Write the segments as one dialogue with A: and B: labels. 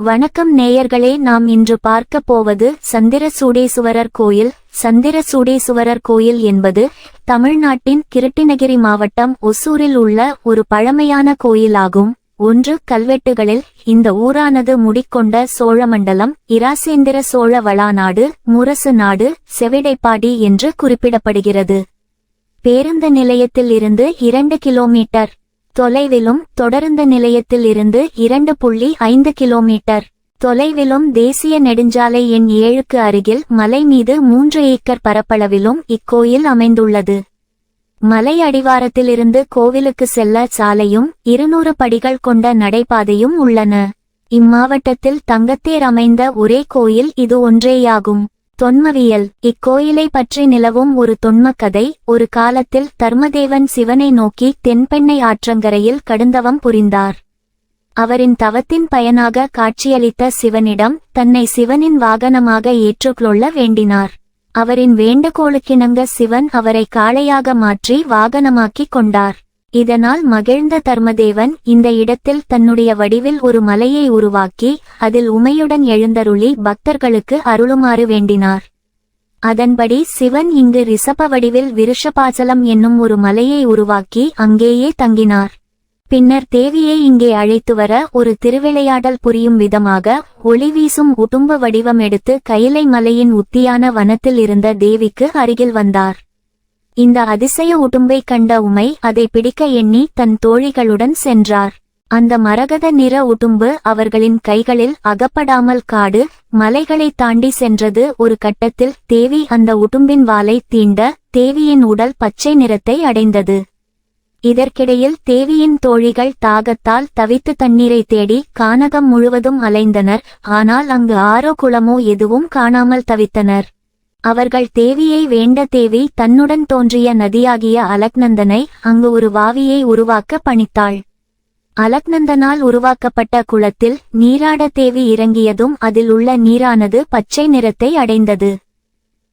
A: வணக்கம் நேயர்களே நாம் இன்று பார்க்க போவது சந்திரசூடேசுவரர் கோயில். சந்திரசூடேசுவரர் கோயில் என்பது தமிழ்நாட்டின் கிருட்டிணகிரி மாவட்டம் ஒசூரில் உள்ள ஒரு பழமையான கோயிலாகும். ஒன்று கல்வெட்டுகளில் இந்த ஊரானது முடிக்கொண்ட சோழமண்டலம் இராசேந்திர சோழ வளாநாடு முரசு நாடு செவிடைப்பாடி என்று குறிப்பிடப்படுகிறது. பேருந்து நிலையத்தில் இருந்து இரண்டு கிலோமீட்டர் தொலைவிலும் தொடருந்து நிலையத்தில் இருந்து இரண்டு புள்ளி ஐந்து கிலோமீட்டர். தொலைவிலும் தேசிய நெடுஞ்சாலை எண் ஏழுக்கு அருகில் மலை மீது மூன்று ஏக்கர் பரப்பளவிலும் இக்கோயில் அமைந்துள்ளது. மலை அடிவாரத்திலிருந்து கோவிலுக்கு செல்ல சாலையும் இருநூறு படிகள் கொண்ட நடைபாதையும் உள்ளன. இம்மாவட்டத்தில் தங்கத்தேர் அமைந்த ஒரே கோயில் இது ஒன்றேயாகும். தொன்மவியல். இக்கோயிலை பற்றி நிலவும் ஒரு தொன்மக் கதை ஒரு காலத்தில் தர்மதேவன் சிவனை நோக்கி தென்பெண்ணை ஆற்றங்கரையில் கடுந்தவம் புரிந்தார். அவரின் தவத்தின் பயனாக காட்சியளித்த சிவனிடம் தன்னை சிவனின் வாகனமாக ஏற்றுக்கொள்ள வேண்டினார். அவரின் வேண்டுகோளுக்கிணங்க சிவன் அவரை காளையாக மாற்றி வாகனமாக்கிக் கொண்டார். இதனால் மகிழ்ந்த தர்மதேவன் இந்த இடத்தில் தன்னுடைய வடிவில் ஒரு மலையை உருவாக்கி அதில் உமையுடன் எழுந்தருளி பக்தர்களுக்கு அருளுமாறு வேண்டினார். அதன்படி சிவன் இங்கு ரிஷப வடிவில் விருஷபாசலம் என்னும் ஒரு மலையை உருவாக்கி அங்கேயே தங்கினார். பின்னர் தேவியை இங்கே அழைத்து வர ஒரு திருவிளையாடல் புரியும் விதமாக ஒளி வீசும் உடும்பு வடிவம் எடுத்து கைலை மலையின் உத்தியான வனத்தில் இருந்த தேவிக்கு அருகில் வந்தார். இந்த அதிசய உடும்பை கண்ட உமை அதை பிடிக்க எண்ணி தன் தோழிகளுடன் சென்றார். அந்த மரகத நிற உடும்பு அவர்களின் கைகளில் அகப்படாமல் காடு மலைகளை தாண்டி சென்றது. ஒரு கட்டத்தில் தேவி அந்த உடும்பின் வாலை தீண்ட தேவியின் உடல் பச்சை நிறத்தை அடைந்தது. இதற்கிடையில் தேவியின் தோழிகள் தாகத்தால் தவித்து தண்ணீரை தேடி கானகம் முழுவதும் அலைந்தனர். ஆனால் அங்கு ஆரோ குளமோ எதுவும் காணாமல் தவித்தனர். அவர்கள் தேவியை வேண்ட தேவி தன்னுடன் தோன்றிய நதியாகிய அலக்நந்தனை அங்கு ஒரு வாவியை உருவாக்க பணித்தாள். அலக்நந்தனால் உருவாக்கப்பட்ட குளத்தில் நீராட தேவி இறங்கியதும் அதில் உள்ள நீரானது பச்சை நிறத்தை அடைந்தது.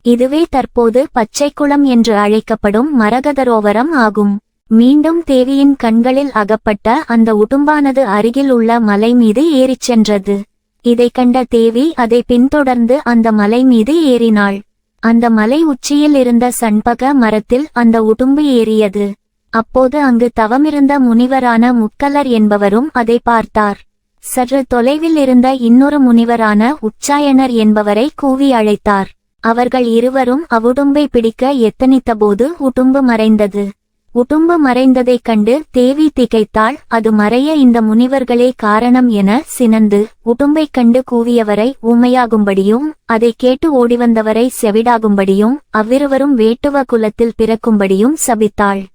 A: இதுவே தற்போது பச்சை குளம் என்று அழைக்கப்படும் மரகதரோவரம் ஆகும். மீண்டும் தேவியின் கண்களில் அகப்பட்ட அந்த உடும்பானது அருகில் உள்ள மலை மீது ஏறிச் சென்றது. இதைக் கண்ட தேவி அதை பின்தொடர்ந்து அந்த மலை மீது ஏறினாள். அந்த மலை உச்சியில் இருந்த சண்பக மரத்தில் அந்த உடும்பு ஏறியது. அப்போது அங்கு தவமிருந்த முனிவரான முக்கலர் என்பவரும் அதை பார்த்தார். சற்று தொலைவில் இருந்த இன்னொரு முனிவரான உச்சாயனர் என்பவரை கூவி அழைத்தார். அவர்கள் இருவரும் அவ்வுடும்பை பிடிக்க எத்தனித்தபோது உடும்பு மறைந்தது. உடும்பு மறைந்ததைக் கண்டு தேவி திகைத்தாள். அது மறைய இந்த முனிவர்களே காரணம் என சினந்து உடும்பைக் கண்டு கூவியவரை ஊமையாகும்படியும் அதை கேட்டு ஓடிவந்தவரை செவிடாகும்படியும் அவ்விருவரும் வேட்டுவ குலத்தில் பிறக்கும்படியும் சபித்தாள்.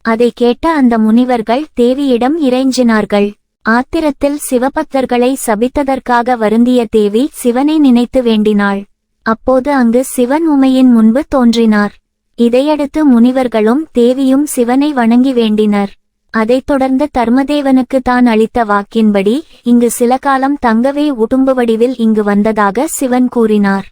A: அதை கேட்ட அந்த முனிவர்கள் தேவியிடம் இறைஞ்சினார்கள். ஆத்திரத்தில் சிவபக்தர்களை சபித்ததற்காக வருந்திய தேவி சிவனை நினைத்து வேண்டினாள். அப்போது அங்கு சிவன் உமையின் முன்பு தோன்றினார். இதையடுத்து முனிவர்களும் தேவியும் சிவனை வணங்கி வேண்டினர். அதைத் தொடர்ந்து தர்மதேவனுக்கு தான் அளித்த வாக்கின்படி இங்கு சில காலம் தங்கவே உடும்பு வடிவில் இங்கு வந்ததாக சிவன் கூறினார்.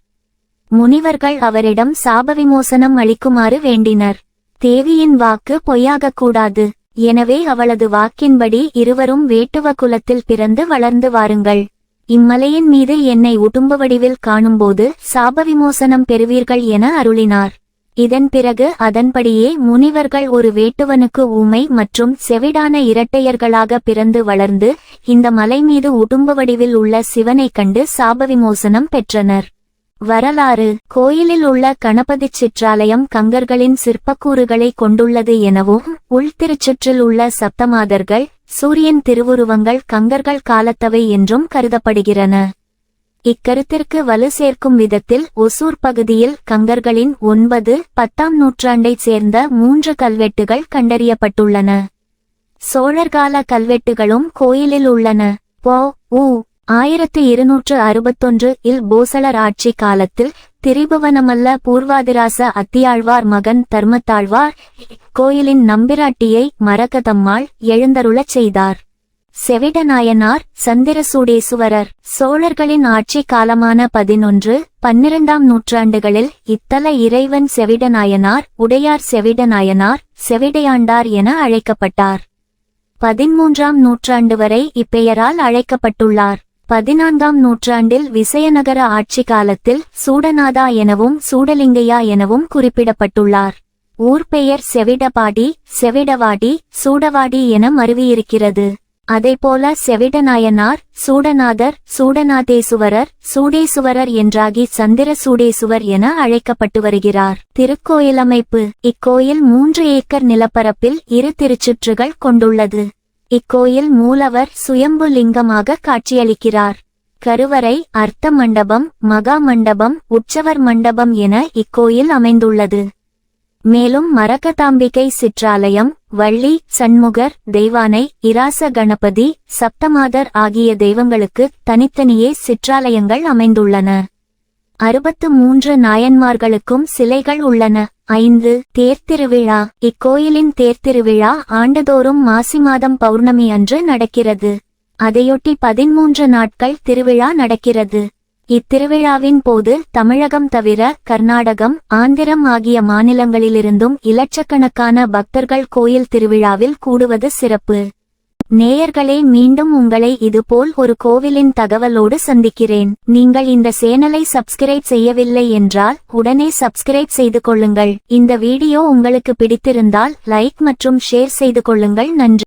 A: முனிவர்கள் அவரிடம் சாபவிமோசனம் அளிக்குமாறு வேண்டினர். தேவியின் வாக்கு பொய்யாகக்கூடாது. எனவே அவளது வாக்கின்படி இருவரும் வேட்டுவ குலத்தில் பிறந்து வளர்ந்து வாருங்கள். இம்மலையின் மீது என்னை உடும்பு வடிவில் காணும்போது சாபவிமோசனம் பெறுவீர்கள் என அருளினார். இதன் பிறகு அதன்படியே முனிவர்கள் ஒரு வேட்டுவனுக்கு ஊமை மற்றும் செவிடான இரட்டையர்களாக பிறந்து வளர்ந்து இந்த மலை மீது உடும்பு வடிவில் உள்ள சிவனைக் கண்டு சாபவிமோசனம் பெற்றனர். வரலாறு. கோயிலில் உள்ள கணபதி சிற்றாலயம் கங்கர்களின் சிற்பக்கூறுகளை கொண்டுள்ளது எனவும் உள்திருச்சுற்றில் உள்ள சப்தமாதர்கள் சூரியன் திருவுருவங்கள் கங்கர்கள் காலத்தவை என்றும் கருதப்படுகிறன இக்கருத்திற்கு வலு சேர்க்கும் விதத்தில் ஒசூர் பகுதியில் கங்கர்களின் ஒன்பது பத்தாம் நூற்றாண்டைச் சேர்ந்த மூன்று கல்வெட்டுகள் கண்டறியப்பட்டுள்ளன. சோழர்கால கல்வெட்டுகளும் கோயிலில் உள்ளன. போ உ ஆயிரத்து இருநூற்று அறுபத்தொன்று இல் போசளர் ஆட்சி காலத்தில் திரிபுவனமல்ல பூர்வாதிராச அத்தியாழ்வார் மகன் தர்மத்தாழ்வார் கோயிலின் நம்பிராட்டியை மரகதம்மாள் எழுந்தருளச் செய்தார். செவிடநாயனார் சந்திரசூடேசுவரர். சோழர்களின் ஆட்சி காலமான பதினொன்று பன்னிரண்டாம் நூற்றாண்டுகளில் இத்தல இறைவன் செவிடநாயனார் உடையார் செவிடநாயனார் செவிடையாண்டார் என அழைக்கப்பட்டார். பதிமூன்றாம் நூற்றாண்டு வரை இப்பெயரால் அழைக்கப்பட்டுள்ளார். பதினான்காம் நூற்றாண்டில் விசயநகர ஆட்சி காலத்தில் சூடநாதா எனவும் சூடலிங்கையா எனவும் குறிப்பிடப்பட்டுள்ளார். ஊர் பெயர் செவிடபாடி செவிடவாடி சூடவாடி என மருவியிருக்கிறது. அதேபோல செவிடநாயனார் சூடநாதர் சூடநாதேசுவரர் சூடேசுவரர் என்றாகி சந்திர சூடேசுவர் என அழைக்கப்பட்டு வருகிறார். திருக்கோயிலமைப்பு. இக்கோயில் மூன்று ஏக்கர் நிலப்பரப்பில் இரு திருச்சுற்றுகள் கொண்டுள்ளது. இக்கோயில் மூலவர் சுயம்பு லிங்கமாக காட்சியளிக்கிறார். கருவறை அர்த்த மண்டபம் மகா மண்டபம் உற்சவர் மண்டபம் என இக்கோயில் அமைந்துள்ளது. மேலும் மரகதாம்பிகை சிற்றாலயம் வள்ளி சண்முகர் தெய்வானை இராச கணபதி சப்தமாதர் ஆகிய தெய்வங்களுக்கு தனித்தனியே சிற்றாலயங்கள் அமைந்துள்ளன. அறுபத்து மூன்று நாயன்மார்களுக்கும் சிலைகள் உள்ளன. ஐந்து தேர்த்திருவிழா இக்கோயிலின் தேர்த்திருவிழா ஆண்டுதோறும் மாசி மாதம் பௌர்ணமி அன்று நடக்கிறது. அதையொட்டி பதிமூன்று நாட்கள் திருவிழா நடக்கிறது. இத்திருவிழாவின் போது தமிழகம் தவிர கர்நாடகம் ஆந்திரம் ஆகிய மாநிலங்களிலிருந்தும் இலட்சக்கணக்கான பக்தர்கள் கோயில் திருவிழாவில் கூடுவது சிறப்பு. நேயர்களே மீண்டும் உங்களை இதுபோல் ஒரு கோவிலின் தகவலோடு சந்திக்கிறேன். நீங்கள் இந்த சேனலை சப்ஸ்கிரைப் செய்யவில்லை என்றால் உடனே சப்ஸ்கிரைப் செய்து கொள்ளுங்கள். இந்த வீடியோ உங்களுக்கு பிடித்திருந்தால் லைக் மற்றும் ஷேர் செய்து கொள்ளுங்கள். நன்றி.